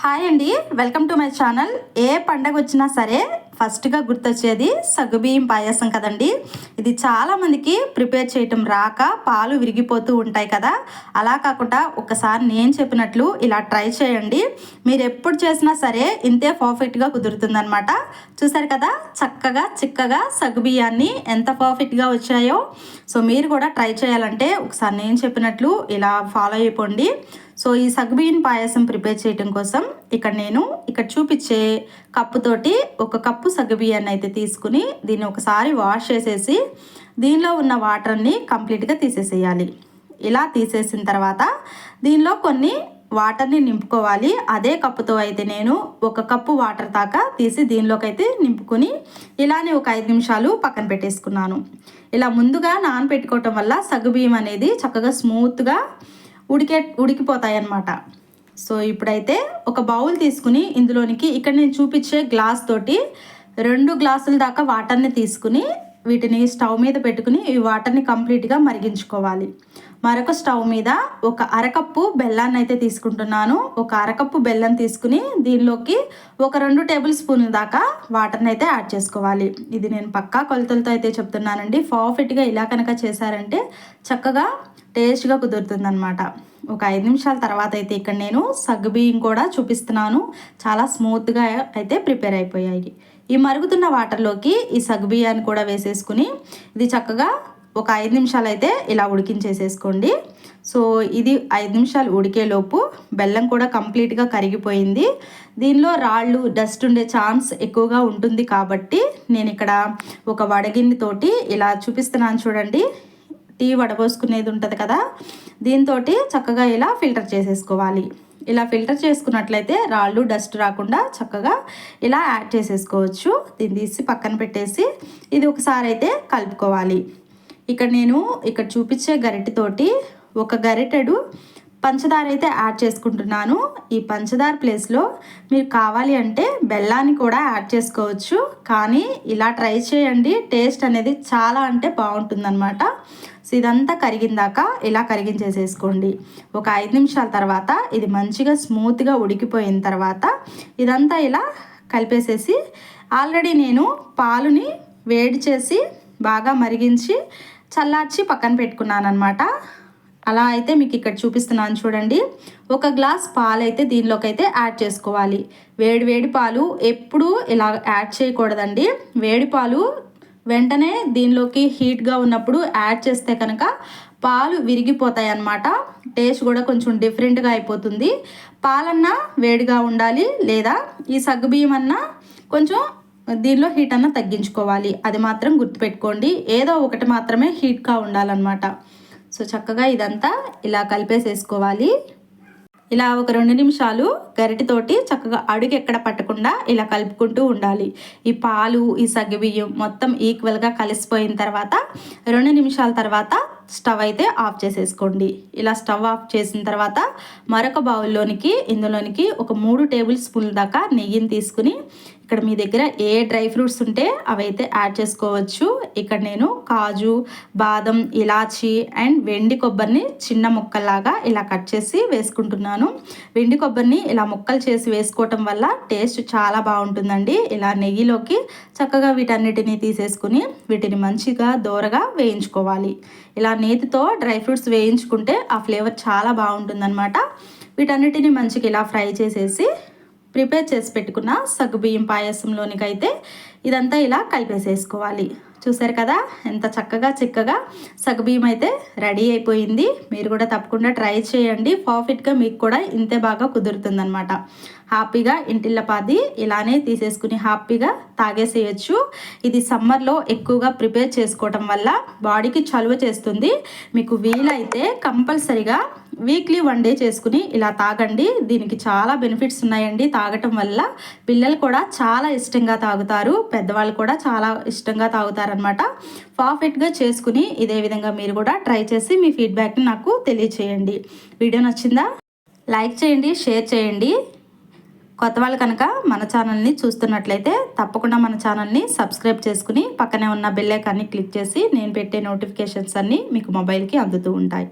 Hi అండి welcome to my channel. ఏ పండగ వచ్చినా సరే ఫస్ట్గా గుర్తొచ్చేది సగ్గుబియ్యం పాయసం కదండి. ఇది చాలామందికి ప్రిపేర్ చేయటం రాక పాలు విరిగిపోతూ ఉంటాయి కదా. అలా కాకుండా ఒకసారి నేను చెప్పినట్లు ఇలా ట్రై చేయండి. మీరు ఎప్పుడు చేసినా సరే ఇంతే పర్ఫెక్ట్గా కుదురుతుందనమాట చూసారు కదా చక్కగా చిక్కగా సగ్గుబియ్యాన్ని ఎంత పర్ఫెక్ట్గా వచ్చాయో. సో మీరు కూడా ట్రై చేయాలంటే ఒకసారి నేను చెప్పినట్లు ఇలా ఫాలో అయిపోండి. సో ఈ సగ్బియన్ పాయసం ప్రిపేర్ చేయడం కోసం ఇక్కడ నేను ఇక్కడ చూపించే కప్పుతోటి ఒక కప్పు సగ్గుబియ్యాన్ని అయితే తీసుకుని దీన్ని ఒకసారి వాష్ చేసేసి దీనిలో ఉన్న వాటర్ని కంప్లీట్గా తీసేసేయాలి. ఇలా తీసేసిన తర్వాత దీనిలో కొన్ని వాటర్ని నింపుకోవాలి. అదే కప్పుతో అయితే నేను ఒక కప్పు వాటర్ దాకా తీసి దీనిలోకి అయితే నింపుకొని ఇలానే ఒక ఐదు నిమిషాలు పక్కన పెట్టేసుకున్నాను. ఇలా ముందుగా నానబెట్టుకోవటం వల్ల సగ్గుబియ్యం అనేది చక్కగా స్మూత్గా ఉడికే ఉడికిపోతాయి అన్నమాట సో ఇప్పుడైతే ఒక బౌల్ తీసుకుని ఇందులోనికి ఇక్కడ నేను చూపించే గ్లాస్ తోటి రెండు గ్లాసుల దాకా వాటర్ని తీసుకుని వీటిని స్టవ్ మీద పెట్టుకుని ఈ వాటర్ని కంప్లీట్గా మరిగించుకోవాలి. మరొక స్టవ్ మీద ఒక అరకప్పు బెల్లాన్ని అయితే తీసుకుంటున్నాను. ఒక అరకప్పు బెల్లం తీసుకుని దీనిలోకి ఒక రెండు టేబుల్ స్పూన్ల దాకా వాటర్ని అయితే యాడ్ చేసుకోవాలి. ఇది నేను పక్కా కొలతలతో అయితే చెప్తున్నానండి. పర్ఫెక్ట్గా ఇలా కనుక చేశారంటే చక్కగా టేస్ట్గా కుదురుతుందనమాట ఒక ఐదు నిమిషాల తర్వాత అయితే ఇక్కడ నేను సగ్గుబియ్యం కూడా చూపిస్తున్నాను. చాలా స్మూత్గా అయితే ప్రిపేర్ అయిపోయాయి. ఈ మరుగుతున్న వాటర్లోకి ఈ సగ్గుబియ్యాన్ని కూడా వేసేసుకుని ఇది చక్కగా ఒక ఐదు నిమిషాలు అయితే ఇలా ఉడికించేసేసుకోండి. సో ఇది ఐదు నిమిషాలు ఉడికేలోపు బెల్లం కూడా కంప్లీట్గా కరిగిపోయింది. దీనిలో రాళ్ళు డస్ట్ ఉండే ఛాన్స్ ఎక్కువగా ఉంటుంది కాబట్టి నేను ఇక్కడ ఒక వడగిన్నెతోటి ఇలా చూపిస్తున్నాను చూడండి. టీ వడబోసుకునేది ఉంటుంది కదా? దీంతో చక్కగా ఇలా ఫిల్టర్ చేసేసుకోవాలి. ఇలా ఫిల్టర్ చేసుకున్నట్లయితే రాళ్ళు డస్ట్ రాకుండా చక్కగా ఇలా యాడ్ చేసేసుకోవచ్చు. దీన్ని తీసి పక్కన పెట్టేసి ఇది ఒకసారి అయితే కలుపుకోవాలి. ఇక్కడ నేను ఇక్కడ చూపించే గరిటెతోటి ఒక గరిటెడు పంచదార అయితే యాడ్ చేసుకుంటున్నాను. ఈ పంచదార ప్లేస్లో మీరు కావాలి అంటే బెల్లాన్ని కూడా యాడ్ చేసుకోవచ్చు. కానీ ఇలా ట్రై చేయండి. టేస్ట్ అనేది చాలా అంటే బాగుంటుందన్నమాట. సో ఇదంతా కరిగిందాక ఇలా కరిగించేసేసుకోండి. ఒక ఐదు నిమిషాల తర్వాత ఇది మంచిగా స్మూత్గా ఉడికిపోయిన తర్వాత ఇదంతా ఇలా కలిపేసేసి ఆల్రెడీ నేను పాలుని వేడి చేసి బాగా మరిగించి చల్లార్చి పక్కన పెట్టుకున్నాను అనమాట అలా అయితే మీకు ఇక్కడ చూపిస్తున్నాను చూడండి. ఒక గ్లాస్ పాలు అయితే దీనిలోకి అయితే యాడ్ చేసుకోవాలి. వేడి వేడి పాలు ఎప్పుడూ ఇలా యాడ్ చేయకూడదండి. వేడి పాలు వెంటనే దీనిలోకి హీట్గా ఉన్నప్పుడు యాడ్ చేస్తే కనుక పాలు విరిగిపోతాయి అన్నమాట. టేస్ట్ కూడా కొంచెం డిఫరెంట్గా అయిపోతుంది. పాలన్నా వేడిగా ఉండాలి లేదా ఈ సగ్గుబియ్యం అన్నా కొంచెం దీనిలో హీట్ అన్న తగ్గించుకోవాలి. అది మాత్రం గుర్తుపెట్టుకోండి. ఏదో ఒకటి మాత్రమే హీట్గా ఉండాలన్నమాట. సో చక్కగా ఇదంతా ఇలా కలిపేసేసుకోవాలి. ఇలా ఒక రెండు నిమిషాలు గరిటితోటి చక్కగా అడుగు ఎక్కడ పట్టకుండా ఇలా కలుపుకుంటూ ఉండాలి. ఈ పాలు ఈ సగ్గుబియ్యం మొత్తం ఈక్వల్గా కలిసిపోయిన తర్వాత రెండు నిమిషాల తర్వాత స్టవ్ అయితే ఆఫ్ చేసేసుకోండి. ఇలా స్టవ్ ఆఫ్ చేసిన తర్వాత మరొక బౌల్లోనికి ఇందులోనికి ఒక మూడు టేబుల్ స్పూన్ల దాకా నెయ్యిని తీసుకుని ఇక్కడ మీ దగ్గర ఏ డ్రై ఫ్రూట్స్ ఉంటే అవైతే యాడ్ చేసుకోవచ్చు. ఇక్కడ నేను కాజు బాదం ఇలాచి అండ్ వెండి కొబ్బరిని చిన్న ముక్కల్లాగా ఇలా కట్ చేసి వేసుకుంటున్నాను. వెండి కొబ్బరిని ఇలా ముక్కలు చేసి వేసుకోవటం వల్ల టేస్ట్ చాలా బాగుంటుందండి. ఇలా నెయ్యిలోకి చక్కగా వీటన్నిటిని తీసేసుకుని వీటిని మంచిగా దోరగా వేయించుకోవాలి. ఇలా నేతితో డ్రై ఫ్రూట్స్ వేయించుకుంటే ఆ ఫ్లేవర్ చాలా బాగుంటుందన్నమాట. వీటన్నిటిని మంచిగా ఇలా ఫ్రై చేసేసి ప్రిపేర్ చేసి పెట్టుకున్న సగ్గుబియ్యం పాయసంలోనికైతే ఇదంతా ఇలా కలిపేసేసుకోవాలి. చూసారు కదా? ఎంత చక్కగా చిక్కగా సగ్గుబియ్యం అయితే రెడీ అయిపోయింది. మీరు కూడా తప్పకుండా ట్రై చేయండి. పర్ఫెక్ట్గా మీకు కూడా ఇంతే బాగా కుదురుతుందనమాట హ్యాపీగా ఇంటిల్లపాది ఇలానే తీసేసుకుని హ్యాపీగా తాగేసేయచ్చు. ఇది సమ్మర్లో ఎక్కువగా ప్రిపేర్ చేసుకోవటం వల్ల బాడీకి చలువ చేస్తుంది. మీకు వీలైతే కంపల్సరిగా వీక్లీ వన్ డే చేసుకుని ఇలా తాగండి. దీనికి చాలా బెనిఫిట్స్ ఉన్నాయండి. తాగటం వల్ల పిల్లలు కూడా చాలా ఇష్టంగా తాగుతారు. పెద్దవాళ్ళు కూడా చాలా ఇష్టంగా తాగుతారనమాట పర్ఫెక్ట్గా చేసుకుని ఇదే విధంగా మీరు కూడా ట్రై చేసి మీ ఫీడ్బ్యాక్ని నాకు తెలియచేయండి. వీడియో నచ్చిందా? లైక్ చేయండి షేర్ చేయండి. కొత్త వాళ్ళు కనుక మన ఛానల్ని చూస్తున్నట్లయితే తప్పకుండా మన ఛానల్ని సబ్స్క్రైబ్ చేసుకుని పక్కనే ఉన్న బెల్ ఐకాన్ని క్లిక్ చేసి నేను పెట్టే నోటిఫికేషన్స్ అన్నీ మీకు మొబైల్కి అందుతూ ఉంటాయి.